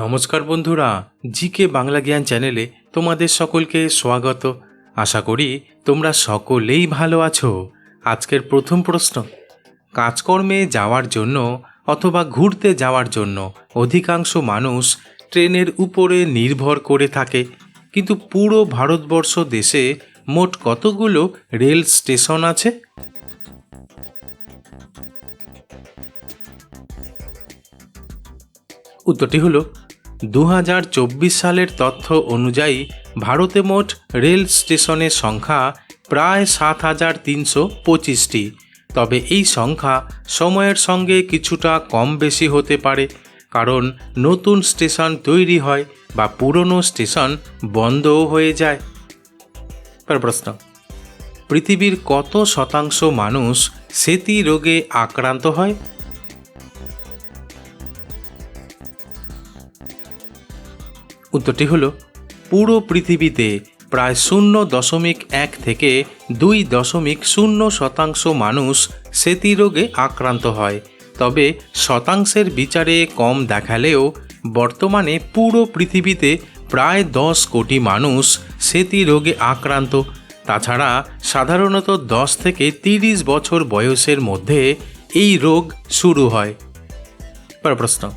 নমস্কার বন্ধুরা, জিকে বাংলা জ্ঞান চ্যানেলে তোমাদের সকলকে স্বাগত। আশা করি তোমরা সকলেই ভালো আছো। আজকের প্রথম প্রশ্ন, কাজকর্মে যাওয়ার জন্য অথবা ঘুরতে যাওয়ার জন্য অধিকাংশ মানুষ ট্রেনের উপরে নির্ভর করে থাকে, কিন্তু পুরো ভারতবর্ষ দেশে মোট কতগুলো রেল স্টেশন আছে? উত্তরটি হলো দু হাজার চব্বিশ সালের তথ্য অনুযায়ী ভারতে মোট রেল স্টেশনের সংখ্যা প্রায় সাত হাজার তিনশো পঁচিশটি। তবে এই সংখ্যা সময়ের সঙ্গে কিছুটা কম বেশি হতে পারে, কারণ নতুন স্টেশন তৈরি হয় বা পুরনো স্টেশন বন্ধও হয়ে যায়। প্রশ্ন, পৃথিবীর কত শতাংশ মানুষ সেতি রোগে আক্রান্ত হয়? উত্তরটি হলো, পুরো পৃথিবীতে প্রায় শূন্য দশমিক এক থেকে দুই দশমিক শূন্য শতাংশ মানুষ সেতি রোগে আক্রান্ত হয়। তবে শতাংশের বিচারে কম দেখালেও বর্তমানে পুরো পৃথিবীতে প্রায় দশ কোটি মানুষ সেতি রোগে আক্রান্ত। তাছাড়া সাধারণত দশ থেকে তিরিশ বছর বয়সের মধ্যে এই রোগ শুরু হয়। প্রশ্ন।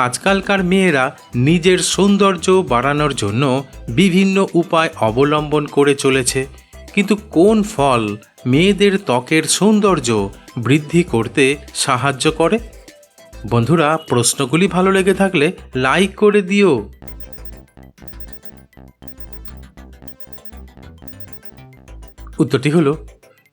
আজকালকার মেয়েরা নিজের সৌন্দর্য বাড়ানোর জন্য বিভিন্ন উপায় অবলম্বন করে চলেছে। কিন্তু কোন ফল মেয়েদের ত্বকের সৌন্দর্য বৃদ্ধি করতে সাহায্য করে? বন্ধুরা, প্রশ্নগুলি ভালো লেগে থাকলে লাইক করে দিও। উত্তরটি হলো,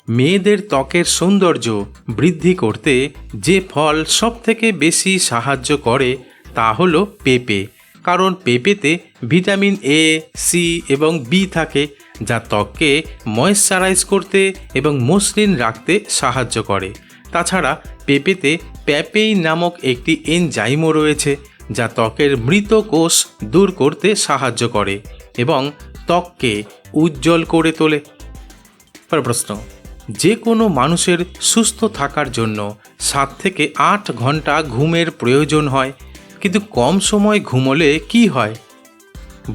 মেয়েদের ত্বকের সৌন্দর্য বৃদ্ধি করতে যে ফল সবথেকে বেশি সাহায্য করে তা হলো পেঁপে। কারণ পেঁপেতে ভিটামিন এ সি এবং বি থাকে, যা ত্বককে ময়েশ্চারাইজ করতে এবং মসৃণ রাখতে সাহায্য করে। তাছাড়া পেঁপেতে প্যাপেই নামক একটি এনজাইমও রয়েছে, যা ত্বকের মৃত কোষ দূর করতে সাহায্য করে এবং ত্বককে উজ্জ্বল করে তোলে। প্রশ্ন, যে কোনো মানুষের সুস্থ থাকার জন্য সাত থেকে আট ঘণ্টা ঘুমের প্রয়োজন হয় কিন্তু কম সময় ঘুমোলে কি হয়?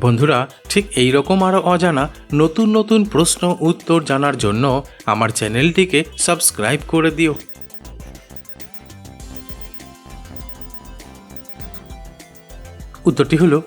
বন্ধুরা, ঠিক এই রকম আরও অজানা নতুন নতুন প্রশ্ন উত্তর জানার জন্য আমার চ্যানেলটিকে সাবস্ক্রাইব করে দিও। উত্তরটি হলো,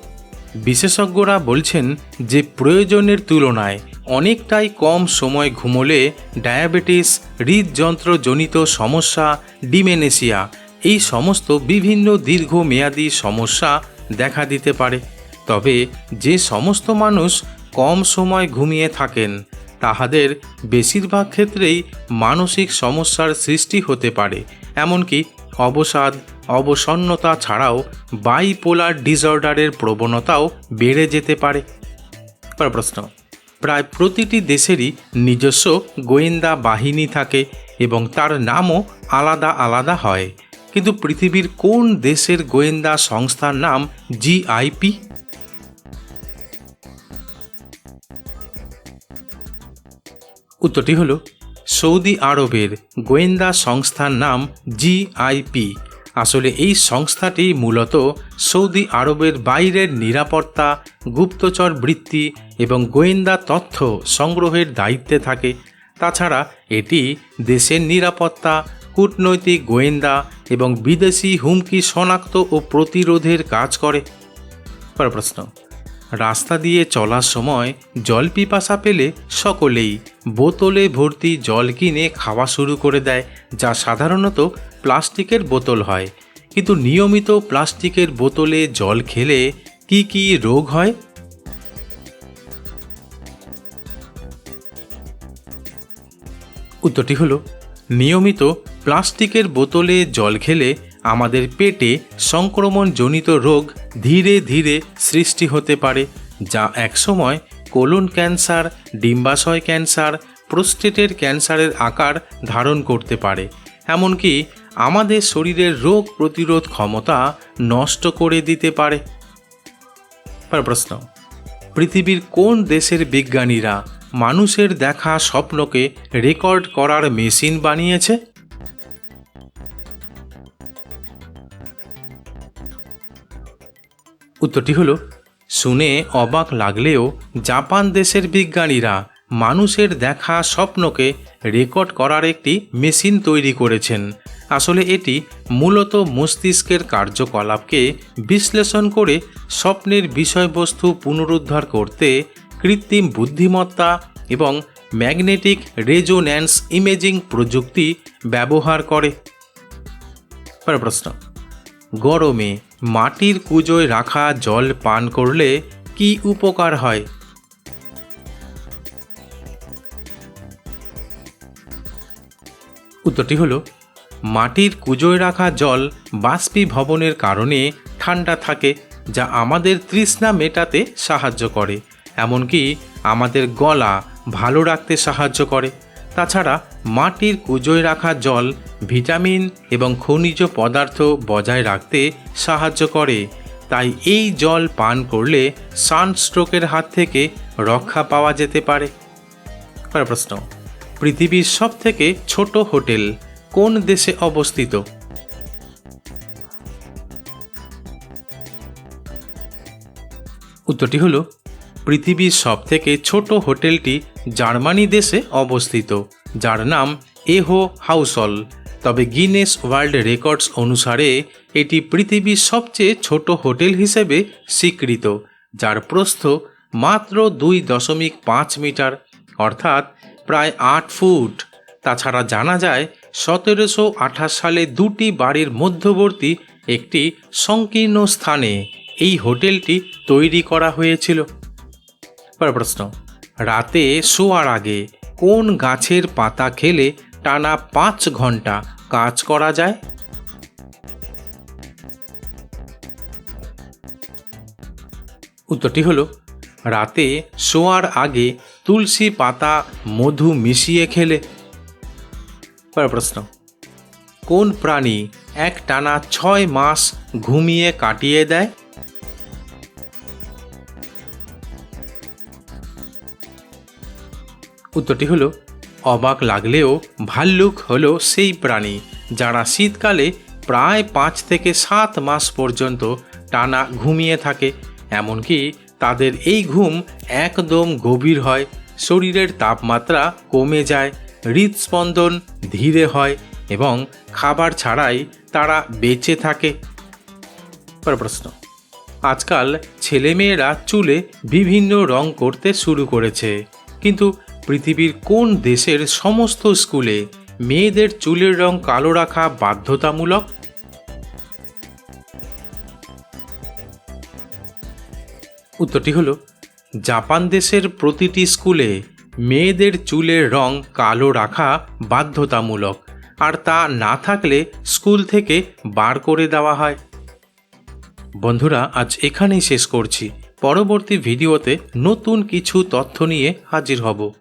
বিশেষজ্ঞরা বলছেন যে প্রয়োজনের তুলনায় অনেকটাই কম সময় ঘুমোলে ডায়াবেটিস, হৃদযন্ত্রজনিত সমস্যা, ডিমেনেশিয়া এই সমস্ত বিভিন্ন দীর্ঘমেয়াদী সমস্যা দেখা দিতে পারে। তবে যে সমস্ত মানুষ কম সময় ঘুমিয়ে থাকেন, তাহাদের বেশিরভাগ ক্ষেত্রেই মানসিক সমস্যার সৃষ্টি হতে পারে। এমনকি অবসাদ, অবসন্নতা ছাড়াও বাইপোলার ডিসঅর্ডারের প্রবণতাও বেড়ে যেতে পারে। প্রশ্ন। প্রায় প্রতিটি দেশেরই নিজস্ব গোয়েন্দা বাহিনী থাকে এবং তার নামও আলাদা আলাদা হয়। কিন্তু পৃথিবীর কোন দেশের গোয়েন্দা সংস্থার নাম জিআইপি উত্তরটি হল, সৌদি আরবের গোয়েন্দা সংস্থার নাম জিআইপি আসলে এই সংস্থাটি মূলত সৌদি আরবের বাইরের নিরাপত্তা, গুপ্তচর বৃত্তি এবং গোয়েন্দা তথ্য সংগ্রহের দায়িত্বে থাকে। তাছাড়া এটি দেশের নিরাপত্তা, কূটনৈতিক গোয়েন্দা এবং বিদেশি হুমকি শনাক্ত ও প্রতিরোধের কাজ করে। পরের প্রশ্ন। রাস্তা দিয়ে চলার সময় জল পিপাসা পেলে সকলেই বোতলে ভর্তি জল কিনে খাওয়া শুরু করে দেয়, যা সাধারণত প্লাস্টিকের বোতল হয়। কিন্তু নিয়মিত প্লাস্টিকের বোতলে জল খেলে কি কি রোগ হয়? উত্তরটি হলো, নিয়মিত প্লাস্টিকের বোতলে জল খেলে আমাদের পেটে সংক্রমণজনিত রোগ ধীরে ধীরে সৃষ্টি হতে পারে, যা একসময় কোলন ক্যান্সার, ডিম্বাশয় ক্যান্সার, প্রোস্টেটের ক্যান্সারের আকার ধারণ করতে পারে। এমনকি আমাদের শরীরের রোগ প্রতিরোধ ক্ষমতা নষ্ট করে দিতে পারে। প্রশ্ন, পৃথিবীর কোন দেশের বিজ্ঞানীরা মানুষের দেখা স্বপ্নকে রেকর্ড করার মেশিন বানিয়েছে? উত্তরটি হলো, শুনে অবাক লাগলেও জাপান দেশের বিজ্ঞানীরা মানুষের দেখা স্বপ্নকে রেকর্ড করার একটি মেশিন তৈরি করেছেন। আসলে এটি মূলত মস্তিষ্কের কার্যকলাপকে বিশ্লেষণ করে স্বপ্নের বিষয়বস্তু পুনরুদ্ধার করতে কৃত্রিম বুদ্ধিমত্তা এবং ম্যাগনেটিক রেজোন্যান্স ইমেজিং প্রযুক্তি ব্যবহার করে। প্রশ্ন, গরমে মাটির কুজোয় রাখা জল পান করলে কি উপকার হয়? উত্তরটি হলো, মাটির কুজোয় রাখা জল বাষ্পীভবনের কারণে ঠান্ডা থাকে, যা আমাদের তৃষ্ণা মেটাতে সাহায্য করে, এমনকি আমাদের গলা ভালো রাখতে সাহায্য করে। তাছাড়া মাটির কুজোয় রাখা জল, ভিটামিন এবং খনিজ পদার্থ বজায় রাখতে সাহায্য করে। তাই এই জল পান করলে সানস্ট্রোকের হাত থেকে রক্ষা পাওয়া যেতে পারে। প্রশ্ন, পৃথিবীর সব থেকে ছোট হোটেল কোন দেশে অবস্থিত? উত্তরটি হলো পৃথিবীর সব থেকে ছোট হোটেলটি জার্মানি দেশে অবস্থিত, যার নাম এহো হাউসল তবে গিনেস ওয়ার্ল্ড রেকর্ডস অনুসারে, এটি পৃথিবীর সবচেয়ে ছোট হোটেল হিসেবে স্বীকৃত, যার প্রস্থ মাত্র দুই দশমিক পাঁচ মিটার, অর্থাৎ প্রায় আট ফুট। তাছাড়া জানা যায়, সতেরোশো আঠাশ সালে দুটি বাড়ির মধ্যবর্তী একটি সংকীর্ণ স্থানে এই হোটেলটি তৈরি করা হয়েছিল। পরের প্রশ্ন, রাতে শোয়ার আগে কোন গাছের পাতা খেলে টানা পাঁচ ঘণ্টা কাজ করা যায়? উত্তরটি হলো, রাতে শোয়ার আগে তুলসী পাতা মধু মিশিয়ে খেলে। পরের প্রশ্ন, কোন প্রাণী এক টানা ছয় মাস ঘুমিয়ে কাটিয়ে দেয়? উত্তরটি হলো, অবাক লাগলেও ভাল্লুক হলো সেই প্রাণী, যারা শীতকালে প্রায় পাঁচ থেকে সাত মাস পর্যন্ত টানা ঘুমিয়ে থাকে। এমনকি তাদের এই ঘুম একদম গভীর হয়, শরীরের তাপমাত্রা কমে যায়, হৃদস্পন্দন ধীরে হয় এবং খাবার ছাড়াই তারা বেঁচে থাকে। প্রশ্ন, আজকাল ছেলেমেয়েরা চুলে বিভিন্ন রং করতে শুরু করেছে, কিন্তু পৃথিবীর কোন দেশের সমস্ত স্কুলে মেয়েদের চুলের রং কালো রাখা বাধ্যতামূলক? উত্তরটি হলো, জাপান দেশের প্রতিটি স্কুলে মেয়েদের চুলের রং কালো রাখা বাধ্যতামূলক, আর তা না থাকলে স্কুল থেকে বার করে দেওয়া হয়। বন্ধুরা, আজ এখানেই শেষ করছি। পরবর্তী ভিডিওতে নতুন কিছু তথ্য নিয়ে হাজির হব।